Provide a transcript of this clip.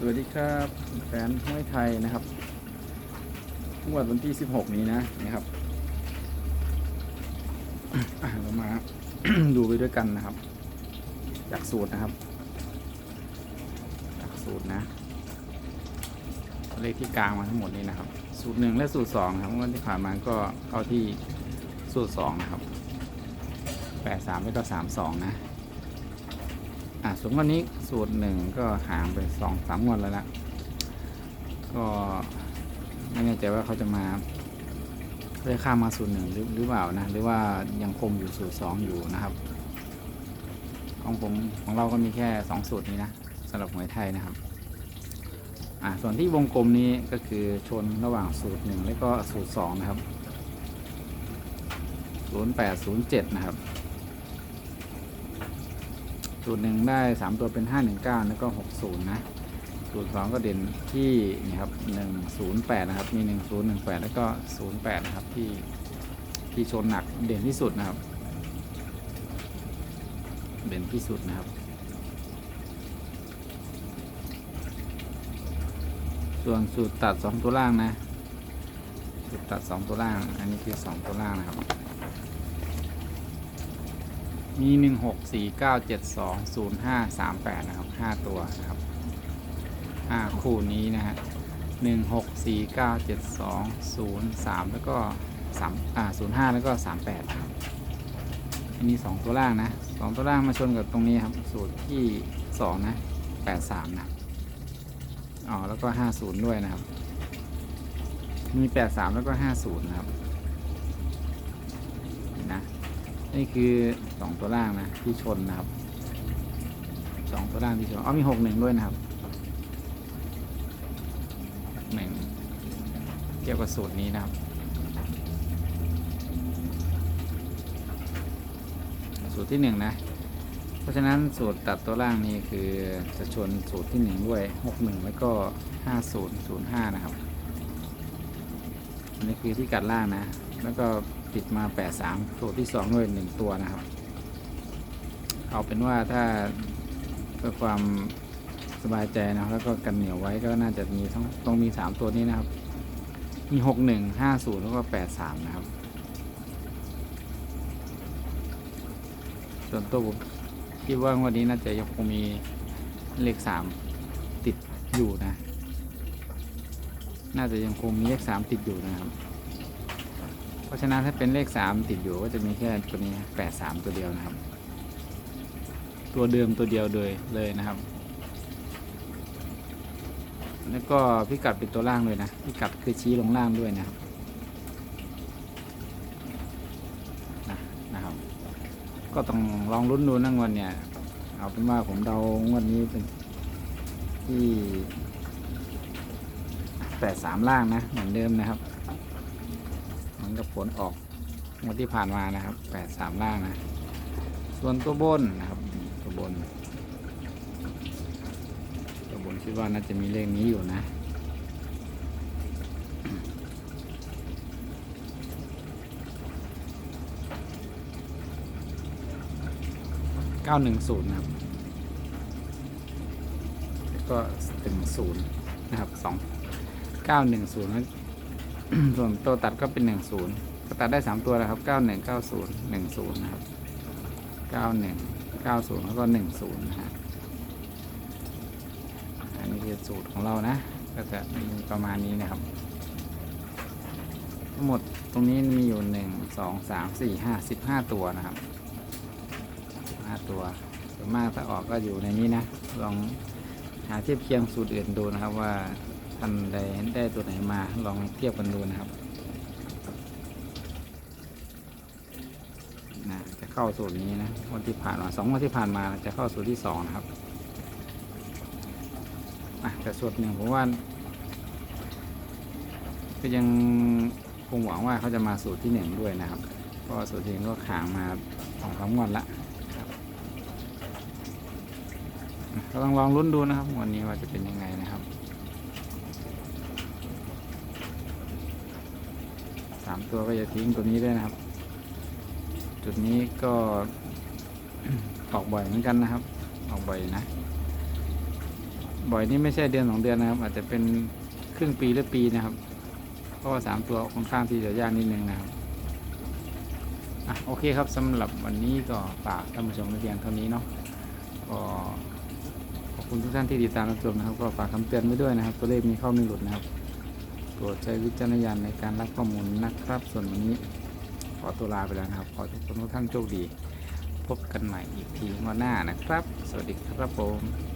สวัสดีครับแฟนห้วยไทยนะครับงวดวันที่ 16 นี้นะนะครับเรามาดูไปด้วยกันนะครับ จากสูตรนะครับ จากสูตรนะ เลขที่กลางมาทั้งหมดนี้นะครับ สูตรหนึ่งและสูตรสองครับงวดที่ผ่านมาก็เข้าที่สูตรสองนะครับแปดสามแล้วก็สามสองนะ อะส่วนวันนี้สูตรหนึ่งก็ห่างไปสองสามงวดแล้วนะก็ไม่แน่ใจว่าเขาจะมาได้ข้ามมาสูตรหนึ่งหรือหรือเปล่านะ หรือว่ายังคงอยู่สูตรสองอยู่นะครับ ของผมของเราก็มีแค่สองสูตรนี้นะสำหรับหวยไทยนะครับอะส่วนที่วงกลมนี้ก็คือชนระหว่างสูตรหนึ่งและก็สูตรสองนะครับศูนย์แปดศูนย์เจ็ดนะครับ สูตรหนึ่งได้สามตัวเป็นห้าหนึ่งเก้าแล้วก็หกศูนย์นะสูตรสองก็เด่นที่นี่ครับหนึ่งศูนย์แปดนะครับ มีหนึ่งศูนย์หนึ่งแปดแล้วก็ศูนย์แปดนะครับ ที่ที่ชนหนักเด่นที่สุดนะครับ เด่นที่สุดนะครับ ส่วนสูตรตัดสองตัวล่างนะสูตรตัดสองตัวล่าง อันนี้คือสองตัวล่างนะครับ มีหนึ่งหกสี่เก้าเจ็ดสองศูนย์ห้าสามแปดนะครับห้าตัวนะครับห้าคู่นี้นะฮะหนึ่งหกสี่เก้าเจ็ดสองศูนย์สามแล้วก็สามอ่าศูนย์ห้าแล้วก็สามแปดครับอันนี้สองตัวล่างนะสองตัวล่างมาชนกับตรงนี้ครับ สูตรที่สองนะแปดสามนะอ๋อแล้วก็ห้าศูนย์ด้วยนะครับ มีแปดสามแล้วก็ห้าศูนย์นะครับนะ นี่คือสองตัวล่างนะ ที่ชนนะครับสองตัวล่างที่ชนอ๋อมีหกหนึ่งด้วยนะครับหนึ่งเกี่ยวกับสูตรนี้นะครับ สูตรที่หนึ่งนะ เพราะฉะนั้นสูตรตัดตัวล่างนี่คือจะชนสูตรที่หนึ่งด้วยหกหนึ่งแล้วก็ห้าศูนย์ศูนย์ห้านะครับ อันนี้คือที่กัดล่างนะ แล้วก็ติดมา 83 ตัวที่ 2 ด้วย 1 ตัวนะครับ เอาเป็นว่าถ้าเพื่อความสบายใจนะแล้วก็กันเหนียวไว้ก็น่าจะมีต้องต้องมี 3 ตัวนี้นะครับ มี 61 50 แล้วก็ 83 นะครับ ส่วนตัวผมคิดว่าวันนี้น่าจะยังคงมีเลข 3 ติดอยู่นะ น่าจะยังคงมีเลข3ติดอยู่นะครับ เพราะฉะนั้นถ้าเป็นเลข3ติดอยู่ก็จะมีแค่ตัวนี้83ตัวเดียวนะครับ ตัวเดิมตัวเดียวเลยเลยนะครับ แล้วก็พิกัดเป็นตัวล่างเลยนะพิกัดคือชี้ลงล่างด้วยนะครับนะนะครับ ก็ต้องลองลุ้นดูนะงวดเนี่ย เอาเป็นว่าผมเดางวดนี้เป็นที่ 83ล่างนะเหมือนเดิมนะครับเหมือนกับผลออกงวดที่ผ่านมานะครับ83ล่างนะ ส่วนตัวบนนะครับตัวบน ตัวบนคิดว่าน่าจะมีเลขนี้อยู่นะ910นะครับ แล้วก็ถึงศูนย์นะครับสอง เก้าหนึ่งศูนย์ส่วนตัวตัดก็เป็นหนึ่งศูนย์ตัดได้สามตัวแล้วครับเก้าหนึ่งเก้าศูนย์หนึ่งศูนย์นะครับเก้าหนึ่งเก้าศูนย์แล้วก็หนึ่งศูนย์นะฮะอันนี้คือสูตรของเรานะ ก็จะมีประมาณนี้นะครับ ทั้งหมดตรงนี้มีอยู่หนึ่งสองสามสี่ห้าสิบห้าตัวนะครับสิบห้าตัวส่วนมากถ้าออกก็อยู่ในนี้นะลองหาเทียบเคียงสูตรอื่นดูนะครับว่า ท่านใดได้ตัวไหนมาลองเทียบกันดูนะครับนะจะเข้าสูตรนี้นะวันที่ผ่านมาสองวันที่ผ่านมาจะเข้าสูตรที่สองนะครับอะแต่สูตรหนึ่งผมว่าก็ยังคงหวังว่าเขาจะมาสูตรที่หนึ่งด้วยนะครับเพราะสูตรที่หนึ่งก็ขางมาสองสามวันละครับอะก็ต้องลองลุ้นดูนะครับวันนี้ว่าจะเป็นยังไงนะครับ สามตัวก็จะทิ้งตัวนี้ด้วยนะครับ จุดนี้ก็ออกบ่อยเหมือนกันนะครับ ออกบ่อยนะ บ่อยนี่ไม่ใช่เดือนสองเดือนนะครับ อาจจะเป็นครึ่งปีหรือปีนะครับ เพราะว่าสามตัวค่อนข้างที่จะยากนิดนึงนะครับอะโอเคครับสำหรับวันนี้ก็ฝากท่านผู้ชมไว้เพียงเท่านี้เนาะก็ขอบคุณทุกท่านที่ติดตามรับชมนะครับ ก็ฝากคำเตือนไว้ด้วยนะครับ ตัวเลขมีเข้ามีหลุดนะครับ โปรดใช้วิจารณญาณในการรับข้อมูลนะครับ ส่วนวันนี้ขอตัวลาไปแล้วนะครับ ขอให้ทุกคนทุกท่านโชคดี พบกันใหม่อีกทีวันหน้านะครับ สวัสดีครับผม